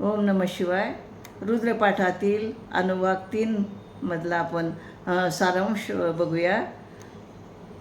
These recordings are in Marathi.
ओम नम शिवाय. रुद्रपाठातील अनुवाक तीन मधला आपण सारांश बघूया.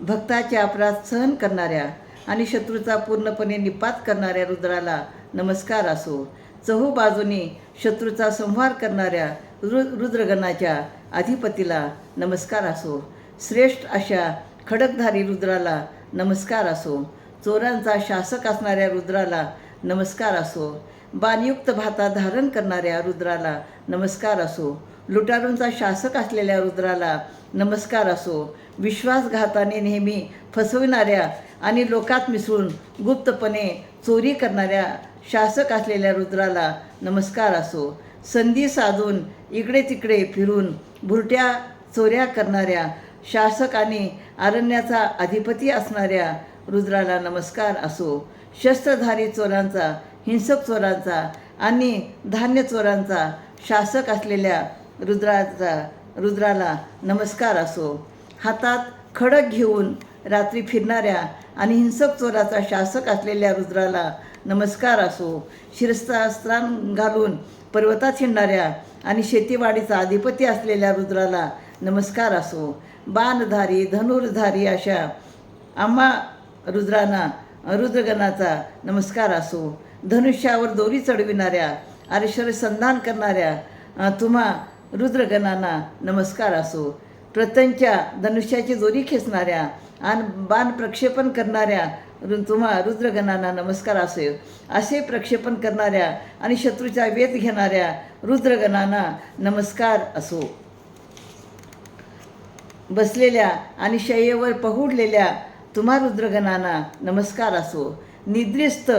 भक्ताचे अपराध सहन करणाऱ्या आणि शत्रूचा पूर्णपणे निपात करणाऱ्या रुद्राला नमस्कार असो. चहू बाजूनी शत्रूचा संहार करणाऱ्या रु रुद्रगणाच्या अधिपतीला नमस्कार असो. श्रेष्ठ अशा खडकधारी रुद्राला नमस्कार असो. चोरांचा शासक असणाऱ्या रुद्राला नमस्कार असो. बाणयुक्त भाता धारण करणाऱ्या रुद्राला नमस्कार असो. लुटारूंचा शासक असलेल्या रुद्राला नमस्कार असो. विश्वासघाताने नेहमी फसविणाऱ्या आणि लोकात मिसळून गुप्तपणे चोरी करणाऱ्या शासक असलेल्या रुद्राला नमस्कार असो. संधी साधून इकडे तिकडे फिरून भुरट्या चोऱ्या करणाऱ्या शासक आणि अरण्याचा अधिपती असणाऱ्या रुद्राला नमस्कार असो. शस्त्रधारी चोरांचा हिंसक चोरांचा आणि धान्य चोरांचा शासक असलेल्या रुद्राचा रुद्राला नमस्कार असो. हातात खडक घेऊन रात्री फिरणाऱ्या आणि हिंसक चोराचा शासक असलेल्या रुद्राला नमस्कार असो. शिरस्त्रास्त्रां घालून पर्वतात हिंडणाऱ्या आणि शेतीवाडीचा अधिपती असलेल्या रुद्राला नमस्कार असो. बाणधारी धनुर्धारी अशा आम्हा रुद्रांना रुद्रगणाचा नमस्कार असो. धनुष्यावर दोरी चढविणाऱ्या आरेश्वर संधान करणाऱ्या तुम्हा रुद्रगणांना नमस्कार असो. प्रत्यंच्या धनुष्याची दोरी खेचणाऱ्या आणि बाण प्रक्षेपण करणाऱ्या रु तुम्हा रुद्रगणांना नमस्कार असो. असे प्रक्षेपण करणाऱ्या आणि शत्रूचा वेध घेणाऱ्या रुद्रगणांना नमस्कार असो. बसलेल्या आणि शय्येवर पहुडलेल्या तुम्हा रुद्रगणांना नमस्कार असो. निद्रिस्त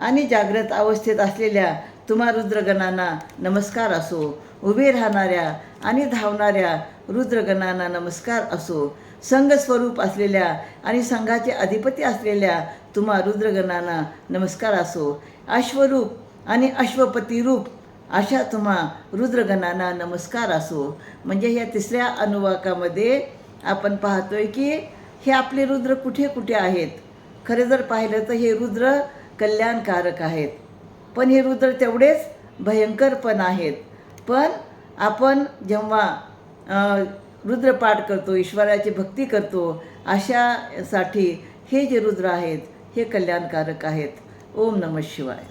आणि जागृत अवस्थेत असलेल्या तुम्हा रुद्रगणांना नमस्कार असो. उभे राहणाऱ्या आणि धावणाऱ्या रुद्रगणांना नमस्कार असो. संघस्वरूप असलेल्या आणि संघाचे अधिपती असलेल्या तुम्हा रुद्रगणांना नमस्कार असो. अश्वरूप आणि अश्वपतीरूप अशा तुम्हा रुद्रगणांना नमस्कार असो. म्हणजे ह्या तिसऱ्या अनुवाकामध्ये आपण पाहतोय की हे आपले रुद्र कुठे कुठे आहेत? खरे जर पाहिलं तर हे रुद्र कल्याणकारक आहेत. पण हे रुद्र तेवढेच भयंकर पण आहेत. पण आपण जेव्हा रुद्रपाठ करतो ईश्वराची भक्ती करतो अशासाठी हे जे रुद्र आहेत हे कल्याणकारक आहेत. ओम नमः शिवाय.